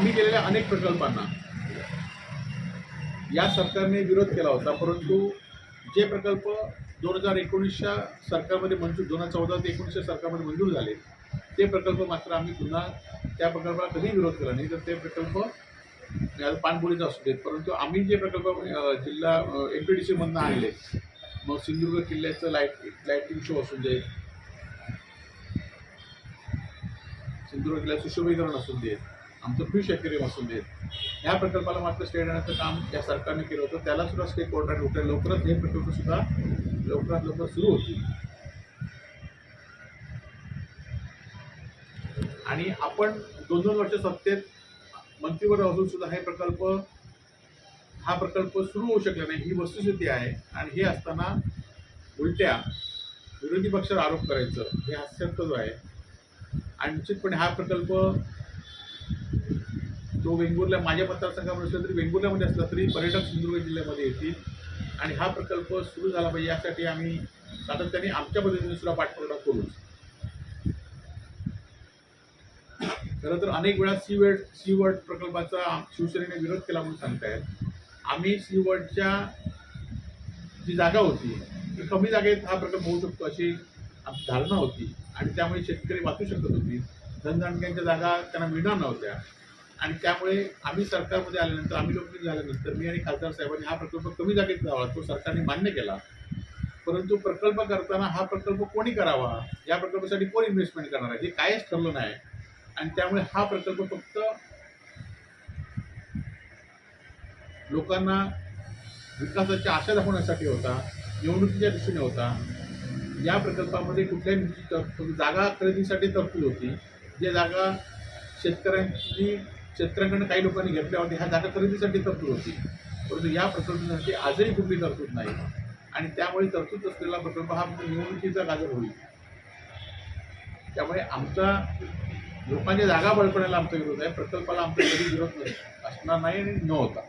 आम्ही केलेल्या अनेक प्रकल्पांना. या सरकारने विरोध केला होता परंतु जे प्रकल्प दोन हजार एकोणीसच्या सरकारमध्ये मंजूर दोन हजार चौदा ते एकोणीसच्या सरकारमध्ये मंजूर झाले ते प्रकल्प मात्र आम्ही पुन्हा त्या प्रकल्पाला कधीही विरोध केला नाही. तर ते प्रकल्प पाणबुडीचा असू देत. परंतु आम्ही जे प्रकल्प जिल्हा एम पी डी सीमधनं आणले मग सिंधुदुर्ग किल्ल्याचं लाइट लाईटिंग शो असू देत सिंधुदुर्ग किल्ल्याचं सुशोभीकरण असू देत आमचं फ्री शेतकरी वाचून देत ह्या प्रकल्पाला मात्र स्टे देण्याचं काम या सरकारने केलं होतं. त्याला सुद्धा स्टे कोर्टाने उठले लवकरच हे प्रकल्प सुद्धा लवकरात लवकर सुरू होतील. आणि आपण दोन दोन वर्ष सत्तेत मंत्रीवर असून सुद्धा हे प्रकल्प हा प्रकल्प सुरू होऊ शकला नाही. ही वस्तुस्थिती आहे. आणि हे असताना उलट्या विरोधी पक्षावर आरोप करायचं हे हास्यास्पद आहे. आणि निश्चितपणे हा प्रकल्प तो वेंगुर्ला माझ्या मतदारसंघामध्ये असला तरी वेंगुर्ल्यामध्ये असला तरी पर्यटक सिंधुदुर्ग जिल्ह्यामध्ये येतील. आणि हा प्रकल्प सुरू झाला पाहिजे यासाठी आम्ही सातत्याने आमच्या पद्धतीने सुद्धा पाठपुरावा करूच खरं तर अनेक वेळा सी वेड सी वर्ड प्रकल्पाचा शिवसेनेने विरोध केला म्हणून सांगतायत. आम्ही सी वर्डच्या जी जागा होती ती कमी जागेत हा प्रकल्प होऊ शकतो अशी आमची धारणा होती. आणि त्यामुळे शेतकरी वाचू शकत होती. धनदांडग्यांच्या जागा त्यांना मिळणार नव्हत्या. आणि त्यामुळे आम्ही सरकारमध्ये आल्यानंतर आम्ही लोकप्रिय झाल्यानंतर मी आणि खासदार साहेबांनी हा प्रकल्प कमी जागेत जावा तो सरकारने मान्य केला. परंतु प्रकल्प करताना हा प्रकल्प कोणी करावा या प्रकल्पासाठी कोण इन्व्हेस्टमेंट करणार आहे हे कायच ठरलं नाही. आणि त्यामुळे हा प्रकल्प फक्त लोकांना विकासाच्या आशा दाखवण्यासाठी होता निवडणुकीच्या दृष्टीने होता. या प्रकल्पामध्ये कुठल्याही जागा खरेदीसाठी तरतूद होती. जे जागा शेतकऱ्यांची शेतकऱ्यांकडनं काही लोकांनी घेतल्या होत्या. ह्या जागा खरेदीसाठी तरतूद होती. परंतु या प्रकल्पासाठी आजही कुठली तरतूद नाही. आणि त्यामुळे तरतूद असलेला प्रकल्प हा निवडणुकीचा गाजर होईल. त्यामुळे आमचा लोकांच्या जागा बळकवण्याला आमचा विरोध आहे. प्रकल्पाला आमचा कधी विरोध नाही. असणार नाही आणि न होता.